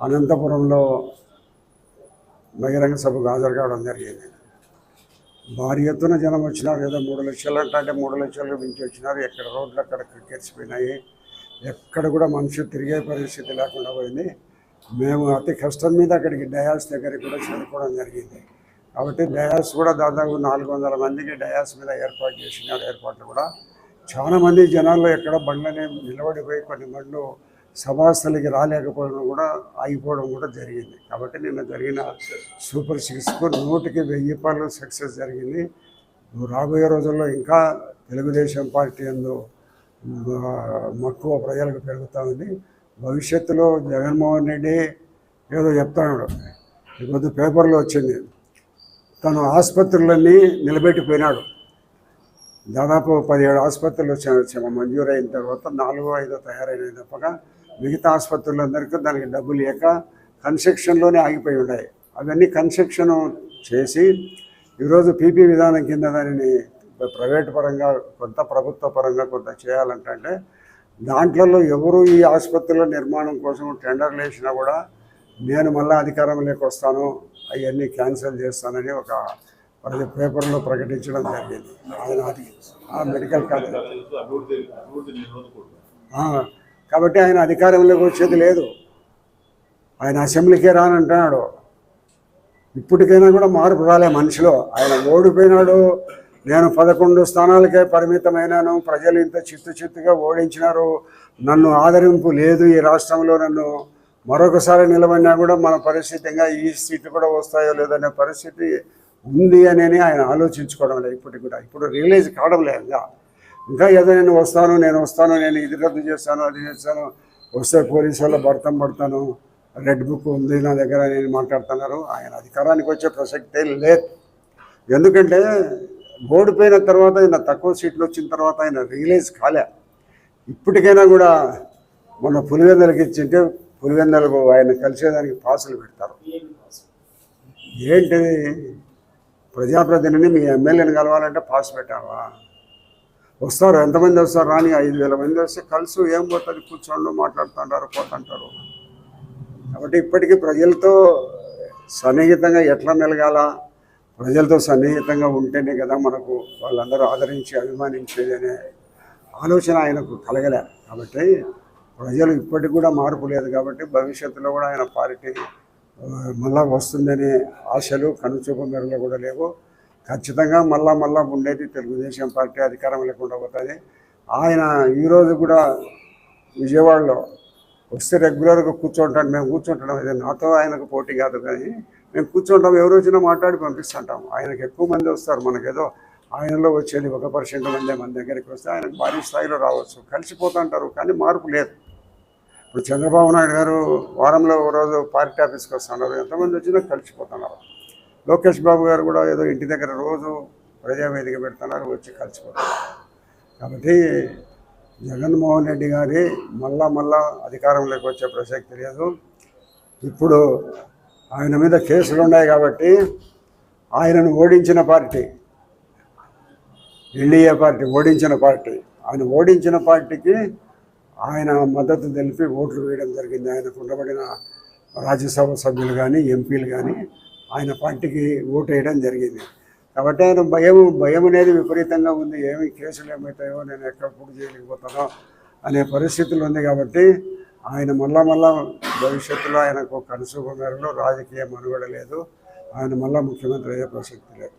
అనంతపురంలో బహిరంగ సభకు హాజరు కావడం జరిగింది. భారీ ఎత్తున జనం వచ్చినారు ఏదో మూడు లక్షలు అంటే మూడు లక్షలు మించి వచ్చినారు. ఎక్కడ రోడ్లు అక్కడ కెరిసిపోయినాయి ఎక్కడ కూడా మనిషి తిరిగే పరిస్థితి లేకుండా పోయింది. మేము అతి కష్టం మీద అక్కడికి డయాస్ దగ్గరికి కూడా చేరుకోవడం జరిగింది. కాబట్టి డయాస్ కూడా దాదాపు నాలుగు వందల మందికి డయాస్ మీద ఏర్పాటు చేసినారు. ఏర్పాట్లు కూడా చాలా మంది జనాల్లో ఎక్కడ బండ్లని నిలబడిపోయి కొన్ని బండ్లు సభాస్థలికి రాలేకపోవడం కూడా ఆగిపోవడం కూడా జరిగింది. కాబట్టి నిన్న జరిగిన సూపర్ సిక్స్కు నూటికి వెయ్యి పనులు సక్సెస్ జరిగింది. రాబోయే రోజుల్లో ఇంకా తెలుగుదేశం పార్టీ అందు మక్కువ ప్రజలకు పెరుగుతూ ఉంది. భవిష్యత్తులో జగన్మోహన్ రెడ్డి ఏదో చెప్తాడు. ఈరోజు పేపర్లో వచ్చింది. తను ఆసుపత్రులన్నీ నిలబెట్టిపోయినాడు. దాదాపు పదిహేడు ఆసుపత్రులు వచ్చాయి మంజూరు అయిన తర్వాత నాలుగో ఐదో తయారైన తప్పగా మిగతా ఆసుపత్రులందరికీ దానికి డబ్బులు లేక కన్స్ట్రక్షన్లోనే ఆగిపోయి ఉన్నాయి. అవన్నీ కన్స్ట్రక్షన్ చేసి ఈరోజు పీపీ విధానం కింద దానిని ప్రైవేట్ పరంగా కొంత ప్రభుత్వ పరంగా కొంత చేయాలంటే దాంట్లో ఎవరు ఈ ఆసుపత్రుల నిర్మాణం కోసం టెండర్లు వేసినా కూడా నేను మళ్ళీ అధికారంలోకి వస్తాను అవన్నీ క్యాన్సిల్ చేస్తానని ఒక ప్రతి పేపర్లో ప్రకటించడం జరిగింది. ఆయన మెడికల్ కాలేజ్. కాబట్టి ఆయన అధికారంలోకి వచ్చేది లేదు. ఆయన అసెంబ్లీకే రానంటున్నాడు. ఇప్పటికైనా కూడా మార్పు రాలే మనిషిలో. ఆయన ఓడిపోయినాడు. నేను పదకొండు స్థానాలకే పరిమితమైనాను. ప్రజలు ఇంత చిత్తు చిత్తుగా ఓడించినారు. నన్ను ఆదరింపు లేదు ఈ రాష్ట్రంలో. నన్ను మరొకసారి నిలబడినా కూడా మన పరిస్థితి ఈ సీట్లు కూడా వస్తాయో లేదనే పరిస్థితి ఉంది అని ఆయన ఆలోచించుకోవడం లేదు. ఇప్పటికి కూడా. ఇప్పుడు రియలైజ్ కావడం లేదు ఇంకా ఏదో నేను వస్తాను నేను వస్తాను నేను ఇది రద్దు చేస్తాను అది చేస్తాను వస్తే పోలీసు వాళ్ళ భర్తం పడతాను రెడ్ బుక్ ఉంది నా దగ్గర నేను మాట్లాడుతున్నారు. ఆయన అధికారానికి వచ్చే ప్రసక్తే లేదు. ఎందుకంటే ఓడిపోయిన తర్వాత ఆయన తక్కువ సీట్లు వచ్చిన తర్వాత ఆయన రియలైజ్ కాలే. ఇప్పటికైనా కూడా మొన్న పులివెందలకి ఇచ్చింటే పులివెందలకు ఆయన కలిసేదానికి పాసులు పెడతారు. ఏంటిది? ప్రజాప్రతినిధిని మీ ఎమ్మెల్యేని కలవాలంటే పాస్ పెట్టావా? వస్తారు. ఎంతమంది వస్తారు? రాని ఐదు వేల మంది వస్తే కలిసి ఏం పోతుంది కూర్చోండు మాట్లాడుతుంటారు పోతుంటారు. కాబట్టి ఇప్పటికీ ప్రజలతో సన్నిహితంగా ఎట్లా మెలగాల? ప్రజలతో సన్నిహితంగా ఉంటేనే కదా మనకు వాళ్ళందరూ ఆదరించి అభిమానించేది అనే ఆలోచన ఆయనకు కలగలే. కాబట్టి ప్రజలు ఇప్పటికి కూడా మార్పు లేదు కాబట్టి భవిష్యత్తులో కూడా ఆయన పార్టీ మళ్ళా వస్తుందనే ఆశలు కనుచూపు మేరలో కూడా లేవు. ఖచ్చితంగా మళ్ళా మళ్ళా ఉండేది తెలుగుదేశం పార్టీ అధికారం లేకుండా పోతుంది ఆయన ఈరోజు కూడా విజయవాడలో వస్తే రెగ్యులర్గా కూర్చుంటాం మేము కూర్చుంటాం. అదే నాతో ఆయనకు పోటీ కాదు కానీ మేము కూర్చుంటాం ఎవరు వచ్చినా మాట్లాడి పంపిస్తుంటాం. ఆయనకు ఎక్కువ మంది వస్తారు మనకేదో ఆయనలో వచ్చేది ఒక పర్సెంట్ మంది మన దగ్గరికి వస్తే ఆయనకు భారీ స్థాయిలో రావచ్చు. కలిసిపోతుంటారు కానీ మార్పు లేదు. ఇప్పుడు చంద్రబాబు నాయుడు గారు వారంలో ఒక రోజు పార్టీ ఆఫీస్కి వస్తున్నారు. ఎంతమంది వచ్చినా కలిసిపోతున్నారు. లోకేష్ బాబు గారు కూడా ఏదో ఇంటి దగ్గర రోజు ప్రజావేదిక పెడుతున్నారు వచ్చి కలిసిపోతున్నారు కాబట్టి జగన్మోహన్ రెడ్డి గారి మళ్ళా మళ్ళా అధికారంలోకి వచ్చే ప్రసక్తి లేదు. ఇప్పుడు ఆయన మీద కేసులు ఉన్నాయి కాబట్టి ఆయనను ఓడించిన పార్టీ ఎన్డీఏ పార్టీ ఓడించిన పార్టీ ఆయన ఓడించిన పార్టీకి ఆయన మద్దతు తెలిపి ఓట్లు వేయడం జరిగింది. ఆయనకు ఉండబడిన రాజ్యసభ సభ్యులు కానీ ఎంపీలు కానీ ఆయన పార్టీకి ఓటు వేయడం జరిగింది. కాబట్టి ఆయన భయం భయం అనేది విపరీతంగా ఉంది. ఏమి కేసులు ఏమవుతాయో నేను ఎక్కడ పూర్తి చేయలేకపోతానో అనే పరిస్థితులు ఉంది కాబట్టి ఆయన మళ్ళా మళ్ళా భవిష్యత్తులో ఆయనకు కనుసూప మేరలో రాజకీయ మనుగడ లేదు. ఆయన మళ్ళా ముఖ్యమంత్రి అయ్యే ప్రసక్తి లేదు.